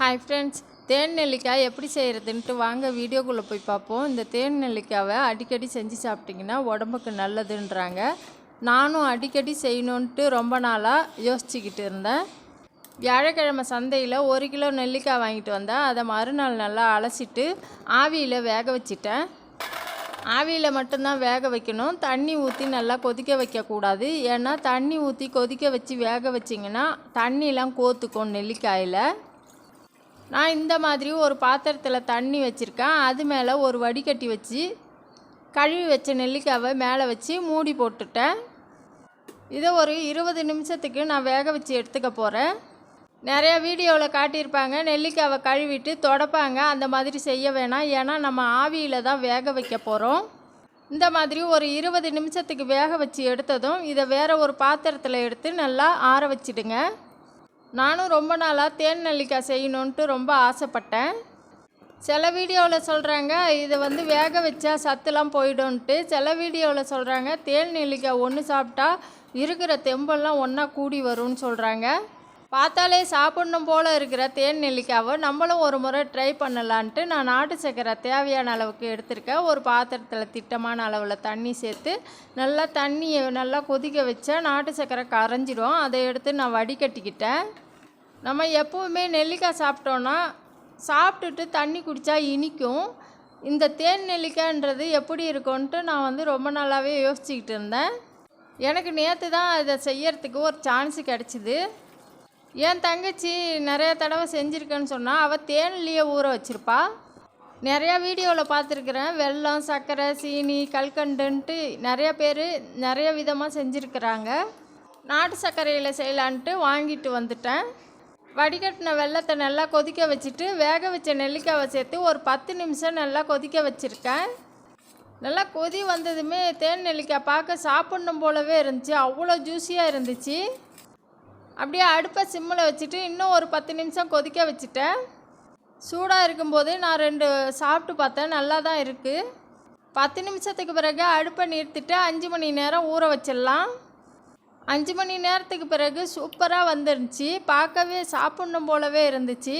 Hi friends தேன் நெல்லிக்காய் எப்படி செய்கிறதுன்ட்டு வாங்க வீடியோக்குள்ளே போய் பார்ப்போம். இந்த தேன் நெல்லிக்காவை அடிக்கடி செஞ்சு சாப்பிட்டிங்கன்னா உடம்புக்கு நல்லதுன்றாங்க. நானும் அடிக்கடி செய்யணுன்ட்டு ரொம்ப நாளாக யோசிச்சுக்கிட்டு இருந்தேன். வியாழக்கிழமை சந்தையில் ஒரு கிலோ நெல்லிக்காய் வாங்கிட்டு வந்தேன் அதை மறுநாள் நல்லா அலசிட்டு ஆவியில் வேக வச்சிட்டேன். ஆவியில் மட்டும்தான் வேக வைக்கணும். தண்ணி ஊற்றி நல்லா கொதிக்க வைக்கக்கூடாது. ஏன்னா தண்ணி ஊற்றி கொதிக்க வச்சு வேக வச்சிங்கன்னா தண்ணிலாம் கோத்துக்கும் நெல்லிக்காயில். நான் இந்த மாதிரி ஒரு பாத்திரத்தில் தண்ணி வச்சுருக்கேன். அது மேலே ஒரு வடிகட்டி வச்சு கழுவி வச்ச நெல்லிக்காவை மேலே வச்சு மூடி போட்டுட்டேன். இதை ஒரு இருபது நிமிஷத்துக்கு நான் வேக வச்சு எடுத்துக்க போகிறேன் நிறையா வீடியோவில் காட்டியிருப்பாங்க நெல்லிக்காவை கழுவிட்டு தொடப்பாங்க அந்த மாதிரி செய்ய வேணாம். ஏன்னா நம்ம ஆவியில் தான் வேக வைக்க போகிறோம் இந்த மாதிரி ஒரு இருபது நிமிஷத்துக்கு வேக வச்சு எடுத்ததும் இதை வேறு ஒரு பாத்திரத்தில் எடுத்து நல்லா ஆற வச்சிடுங்க. நானும் ரொம்ப நாளாக தேன் நெல்லிக்காய் செய்யணுன்ட்டு ரொம்ப ஆசைப்பட்டேன். சில வீடியோவில் சொல்கிறாங்க இதை வந்து வேக வச்சா சத்துலாம் போயிடும்ன்ட்டு. சில வீடியோவில் சொல்கிறாங்க தேன் நெல்லிக்காய் ஒன்று சாப்பிட்டா இருக்கிற தெம்பெல்லாம் ஒன்றா கூடி வரும்னு சொல்கிறாங்க பார்த்தாலே சாப்பிடணும் போல் இருக்கிற தேன் நெல்லிக்காவை நம்மளும் ஒரு முறை ட்ரை பண்ணலான்ட்டு நான் நாட்டு சக்கரை தேவையான அளவுக்கு எடுத்திருக்கேன். ஒரு பாத்திரத்தில் திட்டமான அளவில் தண்ணி சேர்த்து நல்லா தண்ணியை நல்லா கொதிக்க வச்சா நாட்டு சக்கரை கரைஞ்சிரும் அதை எடுத்து நான் வடிகட்டிக்கிட்டேன். நம்ம எப்போவுமே நெல்லிக்காய் சாப்பிட்டோன்னா சாப்பிட்டுட்டு தண்ணி குடித்தா இனிக்கும். இந்த தேன் நெல்லிக்காய்ன்றது எப்படி இருக்கும்ன்ட்டு நான் வந்து ரொம்ப நாளாகவே யோசிச்சுக்கிட்டு இருந்தேன். எனக்கு நேற்று தான் இதை செய்யறதுக்கு ஒரு சான்ஸ் கிடச்சிது. என் தங்கச்சி நிறைய தடவை செஞ்சுருக்கேன்னு சொன்னால் அவள் தேன்லேயே ஊற வச்சுருப்பா. நிறையா வீடியோவில் பார்த்துருக்குறேன். வெல்லம் சர்க்கரை சீனி கல்கண்டுன்ட்டு நிறைய பேர் நிறைய விதமாக செஞ்சுருக்குறாங்க. நாட்டு சர்க்கரையில் செய்யலான்ட்டு வாங்கிட்டு வந்துட்டேன். வடிகட்டின வெள்ளத்தை நல்லா கொதிக்க வச்சுட்டு வேக வச்ச நெல்லிக்காவை சேர்த்து ஒரு பத்து நிமிஷம் நல்லா கொதிக்க வச்சுருக்கேன். நல்லா கொதி வந்ததுமே தேன் நெல்லிக்காய் பார்க்க சாப்பிட்ணும் போலவே இருந்துச்சு. அவ்வளோ ஜூஸியாக இருந்துச்சு. அப்படியே அடுப்பை சிம்மில் வச்சுட்டு இன்னும் ஒரு பத்து நிமிஷம் கொதிக்க வச்சுட்டேன். சூடாக இருக்கும்போது நான் ரெண்டு சாப்பிட்டு பார்த்தேன். நல்லா தான் இருக்குது பத்து நிமிஷத்துக்கு பிறகு அடுப்பை நிறுத்திட்டு அஞ்சு மணி நேரம் ஊற வச்சிடலாம். அஞ்சு மணி நேரத்துக்கு பிறகு சூப்பராக வந்துருந்துச்சு. பார்க்கவே சாப்பிட்ணும் போலவே இருந்துச்சு.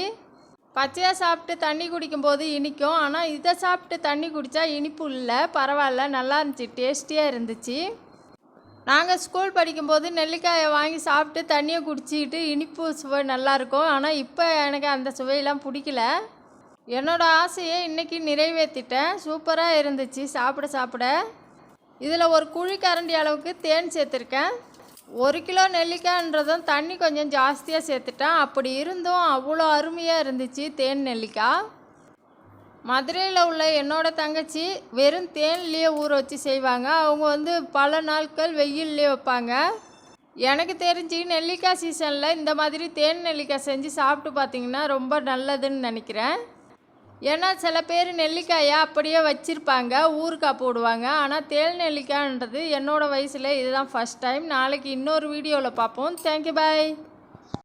பச்சையாக சாப்பிட்டு தண்ணி குடிக்கும்போது இனிக்கும். ஆனால் இதை சாப்பிட்டு தண்ணி குடித்தா இனிப்பு இல்லை பரவாயில்ல நல்லா இருந்துச்சு டேஸ்டியாக இருந்துச்சு. நாங்கள் ஸ்கூல் படிக்கும்போது நெல்லிக்காயை வாங்கி சாப்பிட்டு தண்ணியை குடிச்சிக்கிட்டு இனிப்பு சுவை நல்லாயிருக்கும். ஆனால் இப்போ எனக்கு அந்த சுவையெல்லாம் பிடிக்கல. என்னோடய ஆசையை இன்றைக்கி நிறைவேற்றிட்டேன் சூப்பராக இருந்துச்சு. சாப்பிட சாப்பிட. இதில் ஒரு குழி கரண்டி அளவுக்கு தேன் சேர்த்துருக்கேன். ஒரு கிலோ நெல்லிக்காய்ன்றதும் தண்ணி கொஞ்சம் ஜாஸ்தியாக சேர்த்துட்டேன். அப்படி இருந்தும் அவ்வளோ அருமையாக இருந்துச்சு தேன் நெல்லிக்காய். மதுரையில் உள்ள என்னோடய தங்கச்சி வெறும் தேன்லேயே ஊற வச்சு செய்வாங்க. அவங்க வந்து பல நாட்கள் வெயில்லேயே வைப்பாங்க. எனக்கு தெரிஞ்சு நெல்லிக்காய் சீசனில் இந்த மாதிரி தேன் நெல்லிக்காய் செஞ்சு சாப்பிட்டு பார்த்தீங்கன்னா ரொம்ப நல்லதுன்னு நினைக்கிறேன். ஏன்னா சில பேர் நெல்லிக்காயை அப்படியே வச்சுருப்பாங்க ஊறுக்காய் போடுவாங்க. ஆனால் தேன் நெல்லிக்காய்ன்றது என்னோடய வயசில் இதுதான் ஃபஸ்ட் டைம் நாளைக்கு இன்னொரு வீடியோவில் பார்ப்போம் தேங்க்யூ பாய்